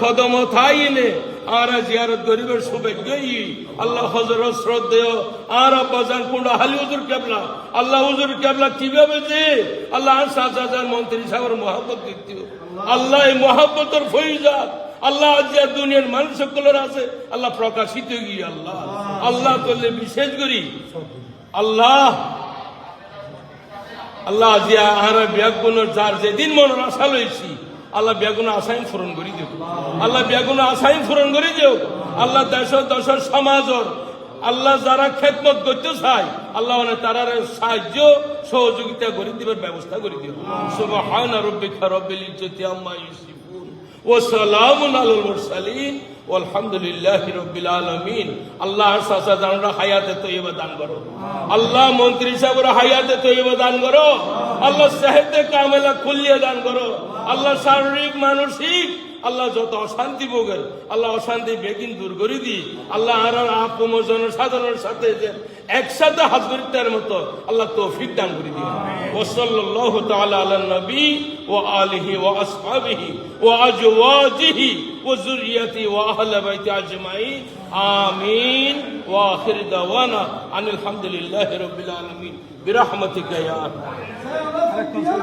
কদম থাইনে আর জিয়ারত গরিবের সৌভাগ্যই। আল্লাহ হজরত শ্রদ্ধেয়। আর আব্বাজান কুন্ডা হালি হুজুর কেবলা। আল্লাহ হুজুর কেবলা কীভাবে যে? আল্লাহ হাজার মন্ত্রী সাহেবের মহাব্বত দিতে। আল্লাহ এই মহাব্বতর ফৈজাত আল্লাহ আজ যে দুনিয়ার মানুষ সকলের আছে, আল্লাহ প্রকাশিত গিয়ে আল্লাহ। আল্লাহ করলে বিশেষ করি। আল্লাহ। আল্লাহ আজি আর ব্যাগুনের যার যেদিন মনের আশা লইছি আল্লাহ ব্যাগুন আশাই পূরণ করে দিও। আল্লাহ ব্যাগুন আশাই পূরণ করে দিও। আল্লাহ দেশ দশের সমাজর আল্লাহ যারা খেদমত করতে চায়, আল্লাহ মানে তারা সাহায্য, সহযোগিতা করে দিবার ব্যবস্থা করে দিও। সুবহান রাব্বিকা রব্বিল ইজ্জতি আম্মা ইউসিফুন। আলাল মুরসালিন। আলহামদুলিল্লাহ রব্বিল আল্লাহ সাসা জানরা হায়াতে তৈবা দান করো। আল্লাহ মন্ত্রী সাহেবের হায়াতে তৈবা দান করো। আল্লাহ সাহেবকে কামেলা খুলিয়ে দান করো। আল্লাহ শারীরিক, মানসিক, আল্লাহ যত অশান্তি ভোগের, আল্লাহ অশান্তি বেগিন দূর করে দি আল্লাহ আর আপম জনসাধারণের সাথে যে একসাথে হাত করিতার মতো আল্লাহ তৌফিক দান করে দিও ওসল্লাহ তাআলা আলা নবী ও আলিহি ও আসহাবিহি ও আজওয়াজিহি। وزريتي وأهل بيتي أجمعين. آمين. وآخر دوانا عن الحمد لله رب العالمين. برحمتك يا أرحم.